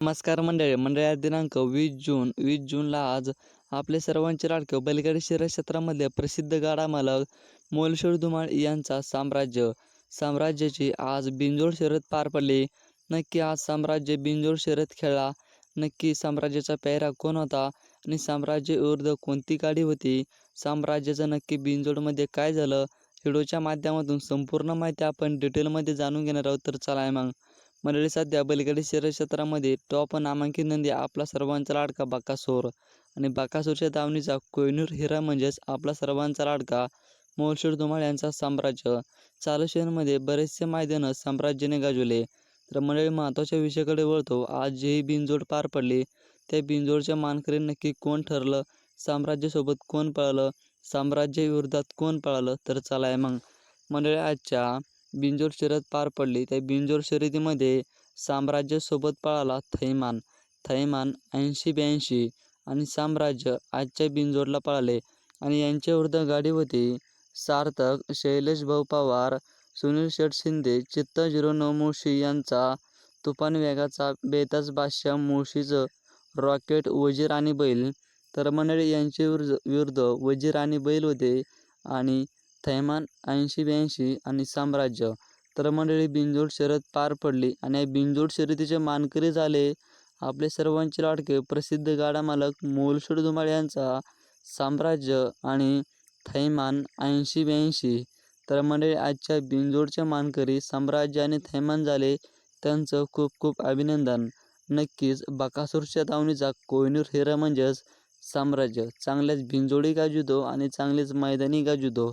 नमस्कार मंडळी मंडळी आज दिनांक वीस जून वीस जूनला आज आपले सर्वांचे लाडके बैलगाडी शर्यत क्षेत्रामधले प्रसिद्ध गाडा मालक मोलशोर धुमाळ यांचा साम्राज्य साम्राज्याची आज बिनजोड शर्यत पार पडली. नक्की आज साम्राज्य बिंजोड शर्यत खेळला. नक्की साम्राज्याचा पेहरा कोण होता आणि साम्राज्य विरुद्ध कोणती गाडी होती? साम्राज्याचं नक्की बिंजोडमध्ये काय झालं? व्हिडिओच्या माध्यमातून संपूर्ण माहिती आपण डिटेलमध्ये जाणून घेणार आहोत. तर चला आहे मग. मंडळी सध्या बलगडी शर्यत क्षेत्रामध्ये टॉप नामांकित नंदी आपला सर्वांचा लाडका बाकासूर. आणि बाकासूरच्या दावणीचा कोयनूर हिरा म्हणजेच आपला सर्वांचा लाडका मोलशेर धुमाळ यांचा साम्राज्य. चालू शहरमध्ये बरेचसे मैदानं साम्राज्याने गाजवले. तर मंडळी महत्त्वाच्या विषयाकडे वळतो. आज जेही बिनजोड पार पडली त्या बिनजोडच्या मानकरी नक्की कोण ठरलं? साम्राज्यासोबत कोण पळालं? साम्राज्य विरोधात कोण पळालं? तर चला आहे मग. मंडळी आजच्या बिंजोर शर्यत पार पडली त्या बिंजोर शर्यतीमध्ये साम्राज्यासोबत पळाला थैमान. थैमान ऐंशी ब्याऐंशी आणि साम्राज्य आजच्या बिंजोरला पळाले आणि यांच्या विरुद्ध गाडी होती. सार्थक शैलेश भाऊ पवार सुनील शेठ शिंदे चित्त झिरो नऊ मुळशी यांचा तुफान वेगाचा बेताज बादशाह मुळशीचं रॉकेट वजीर आणि बैल. तर मंडळी यांच्या विरुद्ध विरुद्ध वजीर आणि बैल होते आणि थैमान ऐंशी ब्याऐंशी आणि साम्राज्य. तर मंडळी बिनजोड शर्यत पार पडली आणि या बिनजोड शर्यतीचे मानकरी झाले आपले सर्वांचे लाडके प्रसिद्ध गाडा मालक मोलशेड धुमाळ यांचा साम्राज्य आणि थैमान ऐंशी ब्याऐंशी. तर मंडळी आजच्या बिंजोडच्या मानकरी साम्राज्य आणि थैमान झाले त्यांचं खूप खूप अभिनंदन. नक्कीच बकासूरच्या दावणीचा कोहिनूर हिरा म्हणजेच साम्राज्य. चांगल्याच बिंजोडी गाजुदो आणि चांगलेच मैदानी गाजुदो.